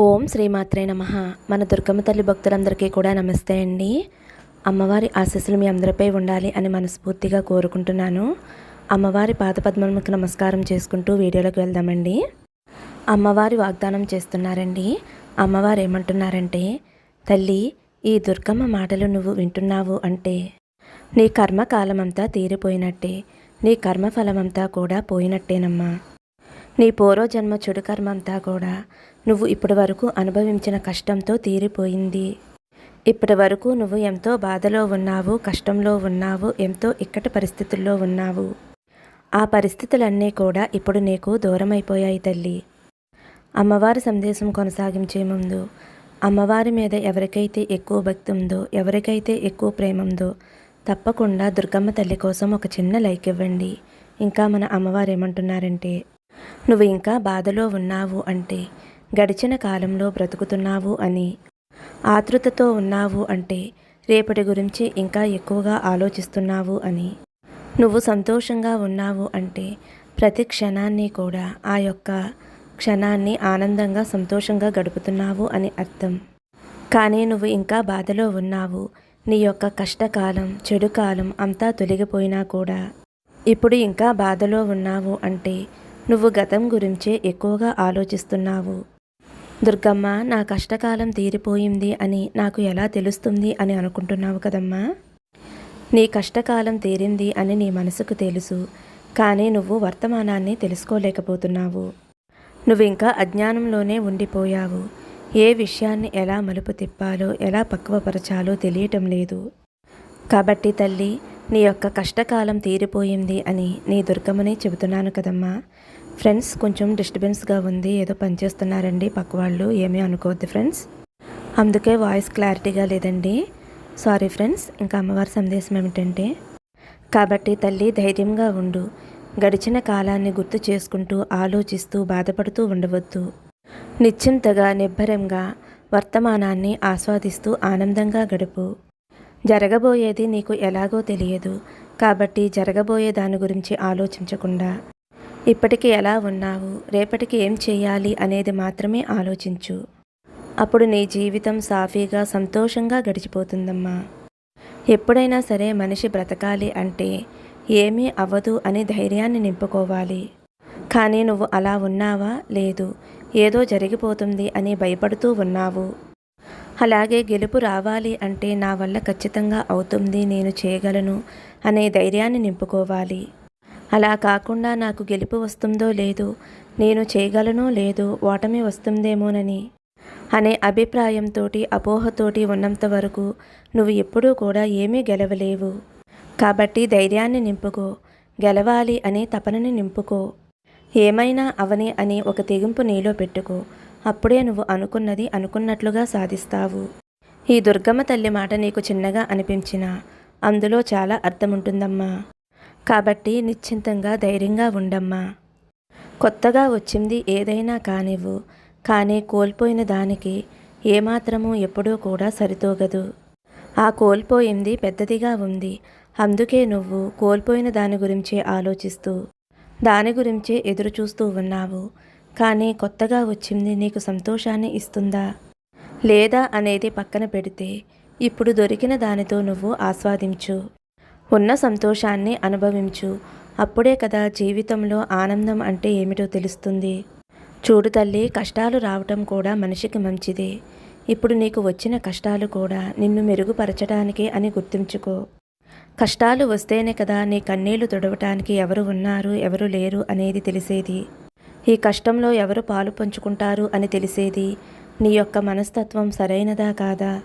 ఓం శ్రీమాత్రే నమ. మన దుర్గమ్మ తల్లి భక్తులందరికీ కూడా నమస్తే అండి. అమ్మవారి ఆశీస్సులు మీ అందరిపై ఉండాలి అని మనస్ఫూర్తిగా కోరుకుంటున్నాను. అమ్మవారి పాదపద్మములకు నమస్కారం చేసుకుంటూ వీడియోలోకి వెళ్దామండి. అమ్మవారి వాగ్దానం చేస్తున్నారండి. అమ్మవారు ఏమంటున్నారంటే తల్లి ఈ దుర్గమ్మ మాటలు నువ్వు వింటున్నావు అంటే నీ కర్మకాలమంతా తీరిపోయినట్టే నీ కర్మఫలమంతా కూడా పోయినట్టేనమ్మా. నీ పూర్వజన్మ చెడు కర్మ కూడా నువ్వు ఇప్పటి వరకు అనుభవించిన కష్టంతో తీరిపోయింది. ఇప్పటి వరకు నువ్వు ఎంతో బాధలో ఉన్నావు కష్టంలో ఉన్నావు ఎంతో ఇక్కటి పరిస్థితుల్లో ఉన్నావు. ఆ పరిస్థితులన్నీ కూడా ఇప్పుడు నీకు దూరమైపోయాయి తల్లి. అమ్మవారి సందేశం కొనసాగించే ముందు అమ్మవారి మీద ఎవరికైతే ఎక్కువ భక్తి ఉందో ఎవరికైతే ఎక్కువ ప్రేమ ఉందో తప్పకుండా దుర్గమ్మ తల్లి కోసం ఒక చిన్న లైక్ ఇవ్వండి. ఇంకా మన అమ్మవారు ఏమంటున్నారంటే నువ్వు ఇంకా బాధలో ఉన్నావు అంటే గడిచిన కాలంలో బ్రతుకుతున్నావు అని ఆతృతతో ఉన్నావు అంటే రేపటి గురించి ఇంకా ఎక్కువగా ఆలోచిస్తున్నావు అని నువ్వు సంతోషంగా ఉన్నావు అంటే ప్రతి క్షణాన్ని కూడా ఆ యొక్క క్షణాన్ని ఆనందంగా సంతోషంగా గడుపుతున్నావు అని అర్థం. కానీ నువ్వు ఇంకా బాధలో ఉన్నావు నీ యొక్క కష్టకాలం చెడు కాలం అంతా తొలగిపోయినా కూడా ఇప్పుడు ఇంకా బాధలో ఉన్నావు అంటే నువ్వు గతం గురించే ఎక్కువగా ఆలోచిస్తున్నావు. దుర్గమ్మ నా కష్టకాలం తీరిపోయింది అని నాకు ఎలా తెలుస్తుంది అని అనుకుంటున్నావు కదమ్మా? నీ కష్టకాలం తీరింది అని నీ మనసుకు తెలుసు కానీ నువ్వు వర్తమానాన్ని తెలుసుకోలేకపోతున్నావు. నువ్వు ఇంకా అజ్ఞానంలోనే ఉండిపోయావు. ఏ విషయాన్ని ఎలా మలుపు తిప్పాలో ఎలా పక్వపరచాలో తెలియటం లేదు. కాబట్టి తల్లి నీ యొక్క కష్టకాలం తీరిపోయింది అని నీ దుర్గమని చెబుతున్నాను కదమ్మా. ఫ్రెండ్స్ కొంచెం డిస్టర్బెన్స్గా ఉంది ఏదో పనిచేస్తున్నారండి పక్క వాళ్ళు ఏమీ అనుకోవద్దు ఫ్రెండ్స్. అందుకే వాయిస్ క్లారిటీగా లేదండి. సారీ ఫ్రెండ్స్ ఇంకా అమ్మవారి సందేశం ఏమిటంటే కాబట్టి తల్లి ధైర్యంగా ఉండు. గడిచిన కాలాన్ని గుర్తు చేసుకుంటూ ఆలోచిస్తూ బాధపడుతూ ఉండవద్దు. నిశ్చింతగా నిబ్బరంగా వర్తమానాన్ని ఆస్వాదిస్తూ ఆనందంగా గడుపు. జరగబోయేది నీకు ఎలాగో తెలియదు. కాబట్టి జరగబోయే దాని గురించి ఆలోచించకుండా ఇప్పటికి ఎలా ఉన్నావు? రేపటికి ఏం చేయాలి అనేది మాత్రమే ఆలోచించు. అప్పుడు నీ జీవితం సాఫీగా సంతోషంగా గడిచిపోతుందమ్మా. ఎప్పుడైనా సరే మనిషి బ్రతకాలి అంటే ఏమీ అవ్వదు అని ధైర్యాన్ని నింపుకోవాలి. కానీ నువ్వు అలా ఉన్నావా? లేదు. ఏదో జరిగిపోతుంది అని భయపడుతూ ఉన్నావు. అలాగే గెలుపు రావాలి అంటే నా వల్ల ఖచ్చితంగా అవుతుంది నేను చేయగలను అనే ధైర్యాన్ని నింపుకోవాలి. అలా కాకుండా నాకు గెలుపు వస్తుందో లేదో నేను చేయగలనో లేదో ఓటమి వస్తుందేమోనని అనే అభిప్రాయంతో అపోహతోటి ఉన్నంత వరకు నువ్వు ఎప్పుడూ కూడా ఏమీ గెలవలేవు. కాబట్టి ధైర్యాన్ని నింపుకో గెలవాలి అనే తపనని నింపుకో. ఏమైనా అవని అని ఒక తెగింపు నీలో పెట్టుకో. అప్పుడే నువ్వు అనుకున్నది అనుకున్నట్లుగా సాధిస్తావు. ఈ దుర్గమ్మ తల్లి మాట నీకు చిన్నగా అనిపించినా అందులో చాలా అర్థం ఉంటుందమ్మా కాబట్టి నిశ్చింతంగా ధైర్యంగా ఉండమ్మా. కొత్తగా వచ్చింది ఏదైనా కానివ్వు కానీ కోల్పోయిన దానికి ఏమాత్రము ఎప్పుడూ కూడా సరితూగదు. ఆ కోల్పోయింది పెద్దదిగా ఉంది. అందుకే నువ్వు కోల్పోయిన దాని గురించే ఆలోచిస్తూ దాని గురించే ఎదురు చూస్తూ ఉన్నావు. కానీ కొత్తగా వచ్చింది నీకు సంతోషాన్ని ఇస్తుందా? లేదా అనేది పక్కన పెడితే ఇప్పుడు దొరికిన దానితో నువ్వు ఆస్వాదించు. ఉన్న సంతోషాన్ని అనుభవించు. అప్పుడే కదా జీవితంలో ఆనందం అంటే ఏమిటో తెలుస్తుంది. చూడు తల్లి కష్టాలు రావటం కూడా మనిషికి మంచిదే. ఇప్పుడు నీకు వచ్చిన కష్టాలు కూడా నిన్ను మెరుగుపరచడానికి అని గుర్తుంచుకో. కష్టాలు వస్తేనే కదా నీ కన్నీళ్ళు తుడవటానికి ఎవరు ఉన్నారు ఎవరు లేరు అనేది తెలిసేది. ఈ కష్టంలో ఎవరు పాలు పంచుకుంటారు అని తెలిసేది. నీ యొక్క మనస్తత్వం సరైనదా కాదా?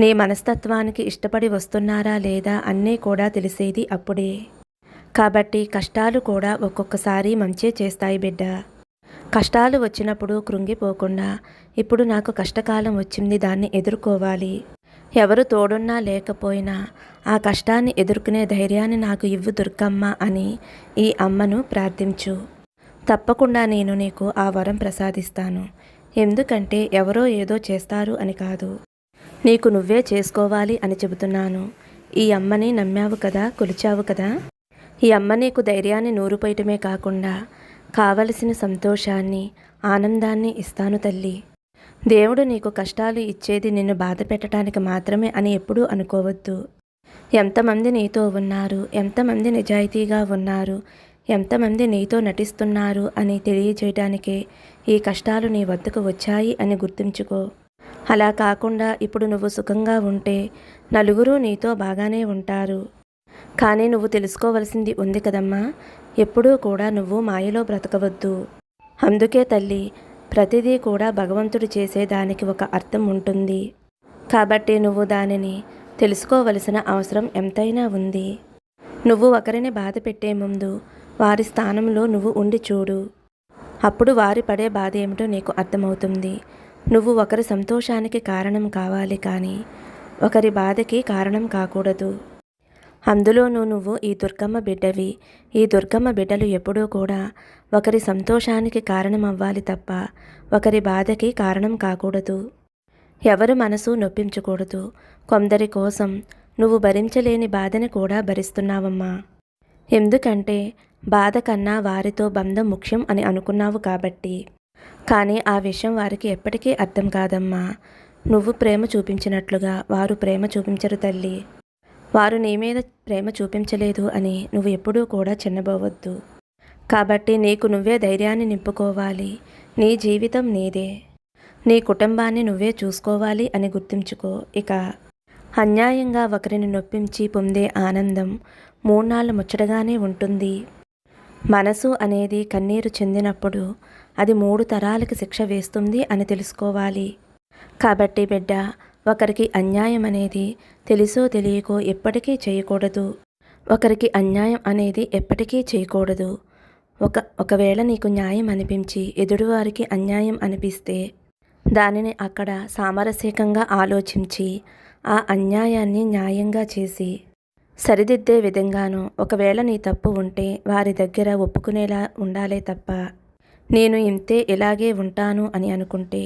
నీ మనస్తత్వానికి ఇష్టపడి వస్తున్నారా లేదా అన్నీ కూడా తెలిసేది అప్పుడే. కాబట్టి కష్టాలు కూడా ఒక్కొక్కసారి మంచే చేస్తాయి బిడ్డ. కష్టాలు వచ్చినప్పుడు కృంగిపోకుండా ఇప్పుడు నాకు కష్టకాలం వచ్చింది దాన్ని ఎదుర్కోవాలి. ఎవరు తోడున్నా లేకపోయినా ఆ కష్టాన్ని ఎదుర్కొనే ధైర్యాన్ని నాకు ఇవ్వు దుర్గమ్మ అని ఈ అమ్మను ప్రార్థించు. తప్పకుండా నేను నీకు ఆ వరం ప్రసాదిస్తాను. ఎందుకంటే ఎవరో ఏదో చేస్తారు అని కాదు. నీకు నువ్వే చేసుకోవాలి అని చెబుతున్నాను. ఈ అమ్మని నమ్మావు కదా కొలిచావు కదా? ఈ అమ్మ నీకు ధైర్యాన్ని నూరుపోయటమే కాకుండా కావలసిన సంతోషాన్ని ఆనందాన్ని ఇస్తాను తల్లి. దేవుడు నీకు కష్టాలు ఇచ్చేది నిన్ను బాధ పెట్టడానికి మాత్రమే అని ఎప్పుడూ అనుకోవద్దు. ఎంతమంది నీతో ఉన్నారు ఎంతమంది నిజాయితీగా ఉన్నారు ఎంతమంది నీతో నటిస్తున్నారు అని తెలియజేయడానికే ఈ కష్టాలు నీ వద్దకు వచ్చాయి అని గుర్తుంచుకో. అలా కాకుండా ఇప్పుడు నువ్వు సుఖంగా ఉంటే నలుగురు నీతో బాగానే ఉంటారు. కానీ నువ్వు తెలుసుకోవలసింది ఉంది కదమ్మా. ఎప్పుడూ కూడా నువ్వు మాయలో బ్రతకవద్దు. అందుకే తల్లి ప్రతిదీ కూడా భగవంతుడు చేసేదానికి ఒక అర్థం ఉంటుంది. కాబట్టి నువ్వు దానిని తెలుసుకోవలసిన అవసరం ఎంతైనా ఉంది. నువ్వు ఒకరిని బాధ పెట్టే ముందు వారి స్థానంలో నువ్వు ఉండి చూడు. అప్పుడు వారి పడే బాధ ఏమిటో నీకు అర్థమవుతుంది. నువ్వు ఒకరి సంతోషానికి కారణం కావాలి కానీ ఒకరి బాధకి కారణం కాకూడదు. అందులోనూ నువ్వు ఈ దుర్గమ్మ బిడ్డవి. ఈ దుర్గమ్మ బిడ్డలు ఎప్పుడూ కూడా ఒకరి సంతోషానికి కారణం అవ్వాలి తప్ప ఒకరి బాధకి కారణం కాకూడదు. ఎవరు మనసు నొప్పించకూడదు. కొందరి కోసం నువ్వు భరించలేని బాధని కూడా భరిస్తున్నావమ్మా. ఎందుకంటే బాధ కన్నా వారితో బంధం ముఖ్యం అని అనుకున్నావు కాబట్టి. కానీ ఆ విషయం వారికి ఎప్పటికీ అర్థం కాదమ్మా. నువ్వు ప్రేమ చూపించినట్లుగా వారు ప్రేమ చూపించరు తల్లి. వారు నీ మీద ప్రేమ చూపించలేదు అని నువ్వు ఎప్పుడూ కూడా చిన్నబోవద్దు. కాబట్టి నీకు నువ్వే ధైర్యాన్ని నింపుకోవాలి. నీ జీవితం నీదే. నీ కుటుంబాన్ని నువ్వే చూసుకోవాలి అని గుర్తుంచుకో. ఇక అన్యాయంగా ఒకరిని నొప్పించి పొందే ఆనందం మూడు నాళ్ళు ముచ్చటగానే ఉంటుంది. మనసు అనేది కన్నీరు చెందినప్పుడు అది మూడు తరాలకి శిక్ష వేస్తుంది అని తెలుసుకోవాలి. కాబట్టి బిడ్డ ఒకరికి అన్యాయం అనేది తెలుసో తెలియకో ఎప్పటికీ చేయకూడదు. ఒకరికి అన్యాయం అనేది ఎప్పటికీ చేయకూడదు. ఒక ఒకవేళ నీకు న్యాయం అనిపించి ఎదుటివారికి అన్యాయం అనిపిస్తే దానిని అక్కడ సామరస్యకంగా ఆలోచించి ఆ అన్యాయాన్ని న్యాయంగా చేసి సరిదిద్దే విధంగాను ఒకవేళ నీ తప్పు ఉంటే వారి దగ్గర ఒప్పుకునేలా ఉండాలే తప్ప నేను ఇంతే ఇలాగే ఉంటాను అని అనుకుంటే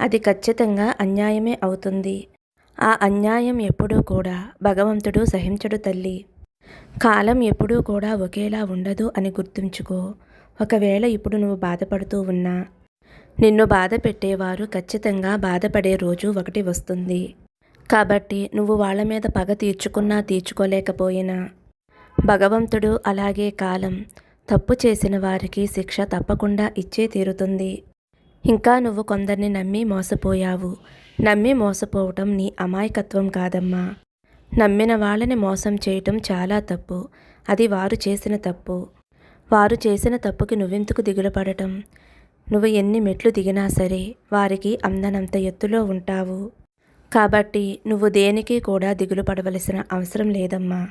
అది ఖచ్చితంగా అన్యాయమే అవుతుంది. ఆ అన్యాయం ఎప్పుడూ కూడా భగవంతుడు సహించడు తల్లి. కాలం ఎప్పుడూ కూడా ఒకేలా ఉండదు అని గుర్తుంచుకో. ఒకవేళ ఇప్పుడు నువ్వు బాధపడుతూ ఉన్నా నిన్ను బాధ పెట్టేవారు ఖచ్చితంగా బాధపడే రోజు ఒకటి వస్తుంది. కాబట్టి నువ్వు వాళ్ళ మీద పగ తీర్చుకున్నా తీర్చుకోలేకపోయినా భగవంతుడు అలాగే కాలం తప్పు చేసిన వారికి శిక్ష తప్పకుండా ఇచ్చే తీరుతుంది. ఇంకా నువ్వు కొందరిని నమ్మి మోసపోయావు. నమ్మి మోసపోవటం నీ అమాయకత్వం కాదమ్మా. నమ్మిన వాళ్ళని మోసం చేయటం చాలా తప్పు. అది వారు చేసిన తప్పు. వారు చేసిన తప్పుకి నువ్వెందుకు దిగులు పడటం? నువ్వు ఎన్ని మెట్లు దిగినా సరే వారికి అందనంత ఎత్తులో ఉంటావు. కాబట్టి నువ్వు దేనికి కూడా దిగులు పడవలసిన అవసరం లేదమ్మా.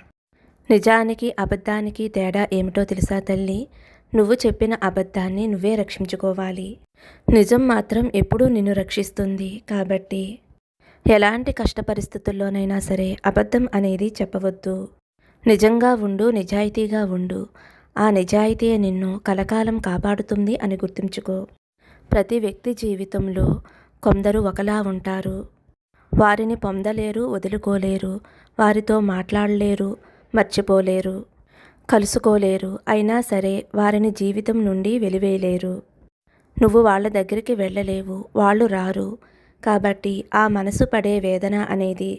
నిజానికి అబద్ధానికి తేడా ఏమిటో తెలుసా తల్లి? నువ్వు చెప్పిన అబద్ధాన్ని నువ్వే రక్షించుకోవాలి. నిజం మాత్రం ఎప్పుడూ నిన్ను రక్షిస్తుంది కాబట్టి. ఎలాంటి కష్ట పరిస్థితుల్లోనైనా సరే అబద్ధం అనేది చెప్పవద్దు. నిజంగా ఉండు నిజాయితీగా ఉండు. ఆ నిజాయితీ నిన్ను కలకాలం కాపాడుతుంది అని గుర్తుంచుకో. ప్రతి వ్యక్తి జీవితంలో కొందరు ఒకలా ఉంటారు. వారిని పొందలేరు వదులుకోలేరు. వారితో మాట్లాడలేరు. మర్చిపోలేరు కలుసుకోలేరు. అయినా సరే వారిని జీవితం నుండి వెలివేయలేరు. నువ్వు వాళ్ళ దగ్గరికి వెళ్ళలేవు వాళ్ళు రారు. కాబట్టి ఆ మనసు పడే వేదన అనేది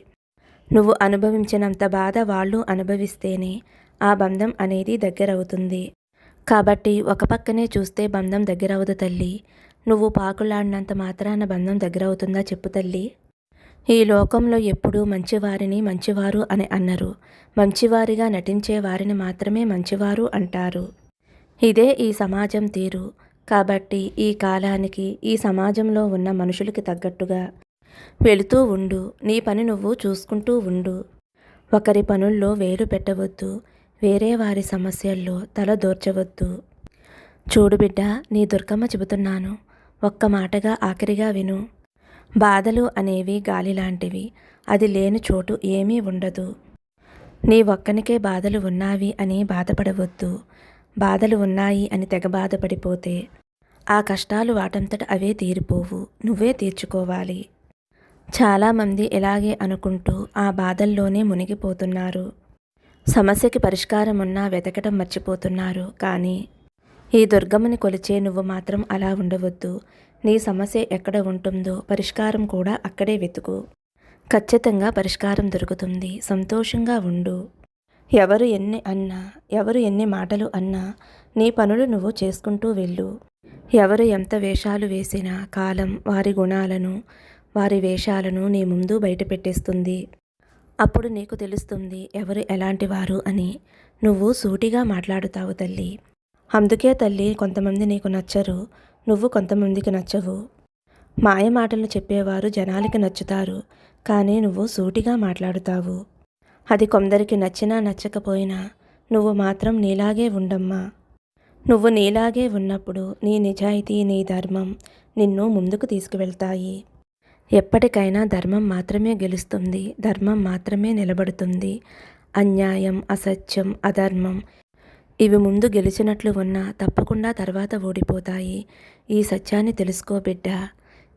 నువ్వు అనుభవించినంత బాధ వాళ్ళు అనుభవిస్తేనే ఆ బంధం అనేది దగ్గరవుతుంది. కాబట్టి ఒక పక్కనే చూస్తే బంధం దగ్గరవదు తల్లి. నువ్వు పాకులాడినంత మాత్రాన బంధం దగ్గరవుతుందా చెప్పు తల్లి? ఈ లోకంలో ఎప్పుడూ మంచివారిని మంచివారు అని అన్నారు. మంచివారిగా నటించే వారిని మాత్రమే మంచివారు అంటారు. ఇదే ఈ సమాజం తీరు. కాబట్టి ఈ కాలానికి ఈ సమాజంలో ఉన్న మనుషులకి తగ్గట్టుగా వెళుతూ ఉండు. నీ పని నువ్వు చూసుకుంటూ ఉండు. ఒకరి పనుల్లో వేలు పెట్టవద్దు. వేరే వారి సమస్యల్లో తల దూర్చవద్దు. చూడు బిడ్డ నీ దుర్గమ్మ చెబుతున్నాను. ఒక్క మాటగా ఆఖరిగా విను. బాధలు అనేవి గాలి లాంటివి అది లేని చోటు ఏమీ ఉండదు. నీ ఒక్కనికే బాధలు ఉన్నావి అని బాధపడవద్దు. బాధలు ఉన్నాయి అని తెగ బాధపడిపోతే ఆ కష్టాలు వాటంతట అవే తీరిపోవు. నువ్వే తీర్చుకోవాలి. చాలామంది ఇలాగే అనుకుంటూ ఆ బాధల్లోనే మునిగిపోతున్నారు. సమస్యకి పరిష్కారం ఉన్నా వెతకటం మర్చిపోతున్నారు. కానీ ఈ దుర్గమ్మని కొలిచే నువ్వు మాత్రం అలా ఉండవద్దు. నీ సమస్య ఎక్కడ ఉంటుందో పరిష్కారం కూడా అక్కడే వెతుకు. ఖచ్చితంగా పరిష్కారం దొరుకుతుంది. సంతోషంగా ఉండు. ఎవరు ఎన్ని అన్నా ఎవరు ఎన్ని మాటలు అన్నా నీ పనులు నువ్వు చేసుకుంటూ వెళ్ళు. ఎవరు ఎంత వేషాలు వేసినా కాలం వారి గుణాలను వారి వేషాలను నీ ముందు బయటపెట్టేస్తుంది అప్పుడు నీకు తెలుస్తుంది ఎవరు ఎలాంటి వారు అని. నువ్వు సూటిగా మాట్లాడుతావు తల్లి. అందుకే తల్లి కొంతమంది నీకు నచ్చరు నువ్వు కొంతమందికి నచ్చవు. మాయ మాటలు చెప్పేవారు జనాలకి నచ్చుతారు కానీ నువ్వు సూటిగా మాట్లాడుతావు. అది కొందరికి నచ్చినా నచ్చకపోయినా నువ్వు మాత్రం నీలాగే ఉండమ్మా. నువ్వు నీలాగే ఉన్నప్పుడు నీ నిజాయితీ నీ ధర్మం నిన్ను ముందుకు తీసుకువెళ్తాయి. ఎప్పటికైనా ధర్మం మాత్రమే గెలుస్తుంది ధర్మం మాత్రమే నిలబడుతుంది. అన్యాయం అసత్యం అధర్మం ఇవి ముందు గెలిచినట్లు ఉన్నా తప్పకుండా తర్వాత ఓడిపోతాయి. ఈ సత్యాన్ని తెలుసుకో బిడ్డ.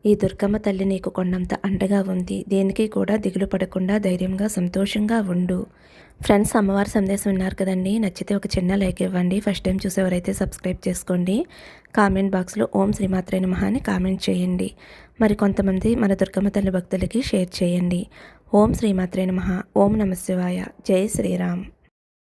ఈ దుర్గమ్మ తల్లి నీకు కొండంత అండగా ఉంది. దేనికి కూడా దిగులు పడకుండా ధైర్యంగా సంతోషంగా ఉండు. ఫ్రెండ్స్ అమ్మవారి సందేశం విన్నారు కదండి. నచ్చితే ఒక చిన్న లైక్ ఇవ్వండి. ఫస్ట్ టైం చూసేవారైతే సబ్స్క్రైబ్ చేసుకోండి. కామెంట్ బాక్స్లో ఓం శ్రీమాత్రే నమః అని కామెంట్ చేయండి. మరి కొంతమంది మన దుర్గమ్మ తల్లి భక్తులకి షేర్ చేయండి. ఓం శ్రీమాత్రే మహా ఓం నమశివాయ. జై శ్రీరామ్.